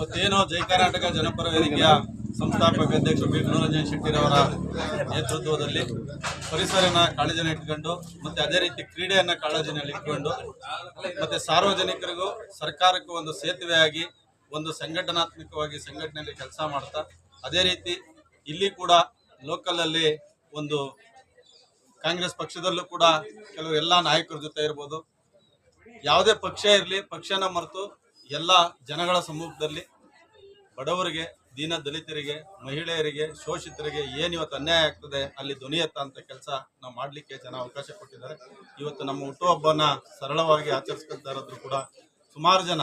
ಇವತ್ತೇನು ಜೈ ಕರ್ನಾಟಕ ಜನಪರ ವೇದಿಕೆಯ ಸಂಸ್ಥಾಪಕ ಅಧ್ಯಕ್ಷ ಬಿ ಮನೋರಂಜನ್ ಶೆಟ್ಟಿರವರ ನೇತೃತ್ವದಲ್ಲಿ ಪರಿಸರನ ಕಾಳಜಿನ ಇಟ್ಕೊಂಡು ಮತ್ತೆ ಅದೇ ರೀತಿ ಕ್ರೀಡೆಯನ್ನು ಕಾಳಜಿನಲ್ಲಿ ಇಟ್ಕೊಂಡು ಮತ್ತೆ ಸಾರ್ವಜನಿಕರಿಗೂ ಸರ್ಕಾರಕ್ಕೂ ಒಂದು ಸೇತುವೆಯಾಗಿ, ಒಂದು ಸಂಘಟನಾತ್ಮಕವಾಗಿ ಸಂಘಟನೆಯಲ್ಲಿ ಕೆಲಸ ಮಾಡ್ತಾ, ಅದೇ ರೀತಿ ಇಲ್ಲಿ ಕೂಡ ಲೋಕಲ್ ಅಲ್ಲಿ ಒಂದು ಕಾಂಗ್ರೆಸ್ ಪಕ್ಷದಲ್ಲೂ ಕೂಡ ಕೆಲವು ಎಲ್ಲ ನಾಯಕರ ಜೊತೆ ಇರ್ಬೋದು. ಯಾವುದೇ ಪಕ್ಷ ಇರಲಿ, ಪಕ್ಷನ ಮರೆತು ಎಲ್ಲ ಜನಗಳ ಸಮ್ಮುಖದಲ್ಲಿ ಬಡವರಿಗೆ, ದೀನ ದಲಿತರಿಗೆ, ಮಹಿಳೆಯರಿಗೆ, ಶೋಷಿತರಿಗೆ ಏನು ಇವತ್ತು ಅನ್ಯಾಯ ಆಗ್ತದೆ, ಅಲ್ಲಿ ಧ್ವನಿ ಎತ್ತಂತ ಕೆಲಸ ನಾವು ಮಾಡಲಿಕ್ಕೆ ಜನ ಅವಕಾಶ ಕೊಟ್ಟಿದ್ದಾರೆ. ಇವತ್ತು ನಮ್ಮ ಹುಟ್ಟುಹಬ್ಬನ ಸರಳವಾಗಿ ಆಚರಿಸ್ಕೊಳ್ತಾ ಕೂಡ ಸುಮಾರು ಜನ.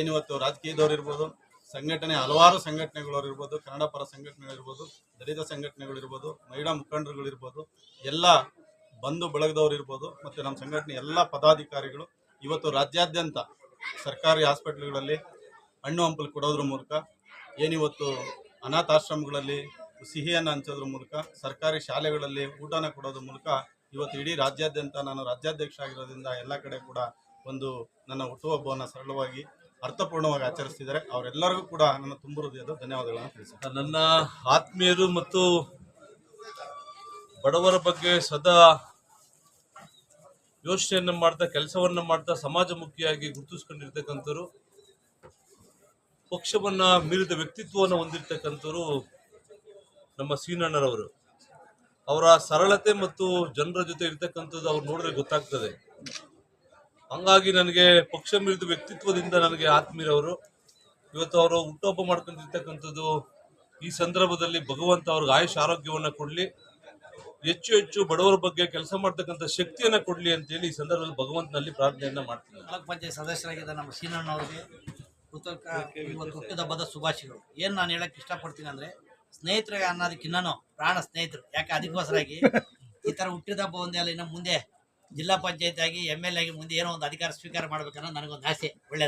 ಏನಿವತ್ತು ರಾಜಕೀಯದವ್ರು ಇರ್ಬೋದು, ಸಂಘಟನೆ, ಹಲವಾರು ಸಂಘಟನೆಗಳವ್ರು ಇರ್ಬೋದು ಕನ್ನಡ ಪರ ಸಂಘಟನೆಗಳಿರ್ಬೋದು ದಲಿತ ಸಂಘಟನೆಗಳಿರ್ಬೋದು ಮಹಿಳಾ ಮುಖಂಡರುಗಳಿರ್ಬೋದು ಎಲ್ಲ ಬಂಧು ಬಳಗದವ್ರು ಇರ್ಬೋದು, ಮತ್ತು ನಮ್ಮ ಸಂಘಟನೆ ಎಲ್ಲ ಪದಾಧಿಕಾರಿಗಳು ಇವತ್ತು ರಾಜ್ಯಾದ್ಯಂತ ಸರ್ಕಾರಿ ಹಾಸ್ಪಿಟ್ಲ್ಗಳಲ್ಲಿ ಹಣ್ಣು ಹಂಪಲು ಕೊಡೋದ್ರ ಮೂಲಕ, ಏನಿವತ್ತು ಅನಾಥಾಶ್ರಮಗಳಲ್ಲಿ ಸಿಹಿಯನ್ನು ಹಂಚೋದ್ರ ಮೂಲಕ, ಸರ್ಕಾರಿ ಶಾಲೆಗಳಲ್ಲಿ ಊಟನ ಕೊಡೋದ್ರ ಮೂಲಕ ಇವತ್ತು ಇಡೀ ರಾಜ್ಯಾದ್ಯಂತ ನಾನು ರಾಜ್ಯಾಧ್ಯಕ್ಷ ಆಗಿರೋದ್ರಿಂದ ಎಲ್ಲ ಕಡೆ ಕೂಡ ಒಂದು ನನ್ನ ಹುಟ್ಟುಹಬ್ಬವನ್ನು ಸರಳವಾಗಿ, ಅರ್ಥಪೂರ್ಣವಾಗಿ ಆಚರಿಸ್ತಿದ್ದಾರೆ. ಅವರೆಲ್ಲರಿಗೂ ಕೂಡ ನನ್ನ ತುಂಬ ಹೃದಯದ ಧನ್ಯವಾದಗಳನ್ನು ತಿಳಿಸ್ತೀನಿ. ನನ್ನ ಆತ್ಮೀಯರು ಮತ್ತು ಬಡವರ ಬಗ್ಗೆ ಸದಾ ಯೋಚನೆಯನ್ನ ಮಾಡ್ತಾ, ಕೆಲಸವನ್ನು ಮಾಡ್ತಾ ಸಮಾಜಮುಖಿಯಾಗಿ ಗುರುತಿಸ್ಕೊಂಡಿರ್ತಕ್ಕಂಥವ್ರು, ಪಕ್ಷವನ್ನ ಮೀರಿದ ವ್ಯಕ್ತಿತ್ವವನ್ನು ಹೊಂದಿರ್ತಕ್ಕಂಥವ್ರು ನಮ್ಮ ಸೀನಣ್ಣರವರು. ಅವರ ಸರಳತೆ ಮತ್ತು ಜನರ ಜೊತೆ ಇರ್ತಕ್ಕಂಥದ್ದು ಅವ್ರು ನೋಡಿದ್ರೆ ಗೊತ್ತಾಗ್ತದೆ. ಹಂಗಾಗಿ ನನಗೆ ಪಕ್ಷ ಮೀರಿದ ವ್ಯಕ್ತಿತ್ವದಿಂದ ನನಗೆ ಆತ್ಮೀಯರವರು, ಇವತ್ತು ಅವರು ಹುಟ್ಟೋಪ ಮಾಡ್ಕೊಂಡಿರ್ತಕ್ಕಂಥದ್ದು ಈ ಸಂದರ್ಭದಲ್ಲಿ ಭಗವಂತ ಅವ್ರಿಗೆ ಆಯುಷ್ ಆರೋಗ್ಯವನ್ನು ಕೊಡ್ಲಿ. ಹೆಚ್ಚು ಹೆಚ್ಚು ಬಡವರ ಬಗ್ಗೆ ಕೆಲಸ ಮಾಡ್ತಕ್ಕಂಥ ಶಕ್ತಿಯನ್ನ ಕೊಡ್ಲಿ ಅಂತೇಳಿ ಈ ಸಂದರ್ಭದಲ್ಲಿ ಭಗವಂತನಲ್ಲಿ ಪ್ರಾರ್ಥನೆಯನ್ನ ಮಾಡ್ತೀನಿ. ತಾಲೂಕ್ ಪಂಚಾಯತ್ ಸದಸ್ಯರಾಗಿದ್ದ ನಮ್ಮ ಸೀನಣ್ಣ ಅವರಿಗೆ ಕೃತಕ ಇವತ್ತು ಹುಟ್ಟಿದ ಹಬ್ಬದ ಶುಭಾಶಯಗಳು. ಏನು ನಾನು ಹೇಳಕ್ ಇಷ್ಟಪಡ್ತೀನಿ ಅಂದ್ರೆ, ಸ್ನೇಹಿತರಿಗೆ ಅನ್ನೋದಕ್ಕಿನ್ನೂ ಪ್ರಾಣ ಸ್ನೇಹಿತರು, ಯಾಕೆ ಅದಕ್ಕೋಸ್ಕರಾಗಿ ಈ ಥರ ಹುಟ್ಟಿದ ಹಬ್ಬ ಒಂದೇ ಅಲ್ಲ, ಇನ್ನು ಮುಂದೆ ಜಿಲ್ಲಾ ಪಂಚಾಯತ್ ಆಗಿ ಎಂ ಎಲ್ ಎ ಆಗಿ ಮುಂದೆ ಏನೋ ಒಂದು ಅಧಿಕಾರ ಸ್ವೀಕಾರ ಮಾಡ್ಬೇಕನ್ನೋ ನನಗೊಂದು ಆಸೆ, ಒಳ್ಳೇದ?